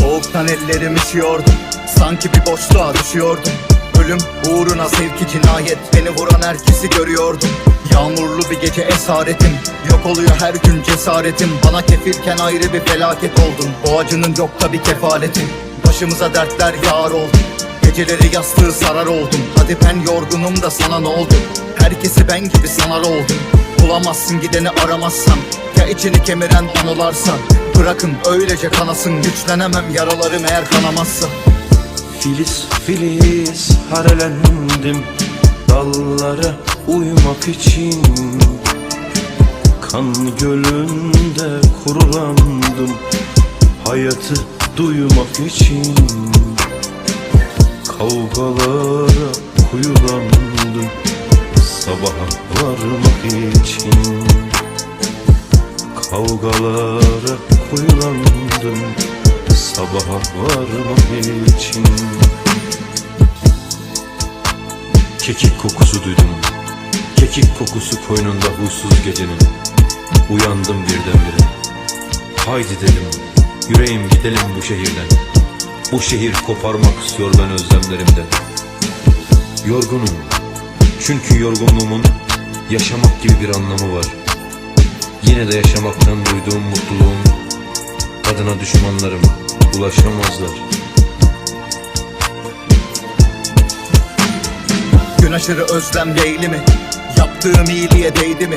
Soğuktan ellerim üşüyordu Sanki bir boşluğa düşüyordum Ölüm uğruna sevki cinayet Beni vuran herkesi görüyordum Yağmurlu bir gece esaretim. Yok oluyor her gün cesaretim. Bana kefilken ayrı bir felaket oldun Bu acının yok tabi kefaletim. Başımıza dertler yağar oldu. Geceleri yastığı sarar oldum. Hadi ben yorgunum da sana ne oldu? Herkesi ben gibi sanar oldum. Bulamazsın gideni aramazsan. Ya içini kemiren anılarsa Bırakın öylece kanasın. Güçlenemem yaralarım eğer kanamazsa. Filiz filiz harelendim. Dallara uymak için Kan gölünde kurulandım. Hayatı duymak için Kavgalara kuyulandım Sabaha varmak için Kavgalara kuyulandım Sabaha varmak için. Kekik kokusu duydum Kekik kokusu koynunda huysuz gecenin. Uyandım birdenbire Haydi dedim Yüreğim gidelim bu şehirden. Bu şehir koparmak istiyor ben özlemlerimden. Yorgunum Çünkü yorgunluğumun Yaşamak gibi bir anlamı var Yine de yaşamaktan duyduğum mutluluğun Adına düşmanlarım ulaşamazlar. Gün aşırı özlem değil mi? Yaptığım iyiliğe değdi mi?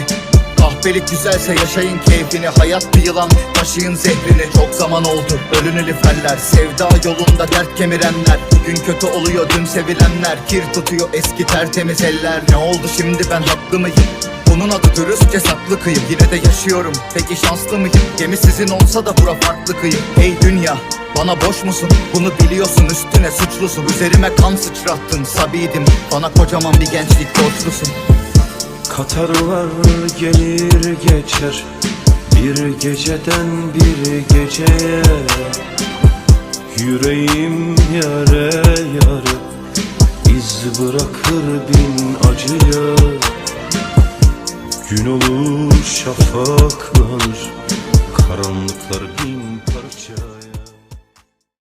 Kahpelik güzelse yaşayın keyfini. Hayat bir yılan taşıyın zehrini. Çok zaman oldu ölün eliferler Sevda yolunda dert kemirenler. Bugün kötü oluyor dün sevilenler. Kir tutuyor eski tertemiz eller. Ne oldu şimdi ben haklı mıyım? Bunun adı dürüstçe saklı kıyım. Yine de yaşıyorum. Peki şanslı mıyım? Gemi sizin olsa da bura farklı kıyım. Ey dünya bana boş musun? Bunu biliyorsun üstüne suçlusun. Üzerime kan sıçrattın sabiydim. Bana kocaman bir gençlik borçlusun. Katarlar gelir geçer. Bir geceden bir geceye. Yüreğim yare yare. İz bırakır bin acıya Gün olur parça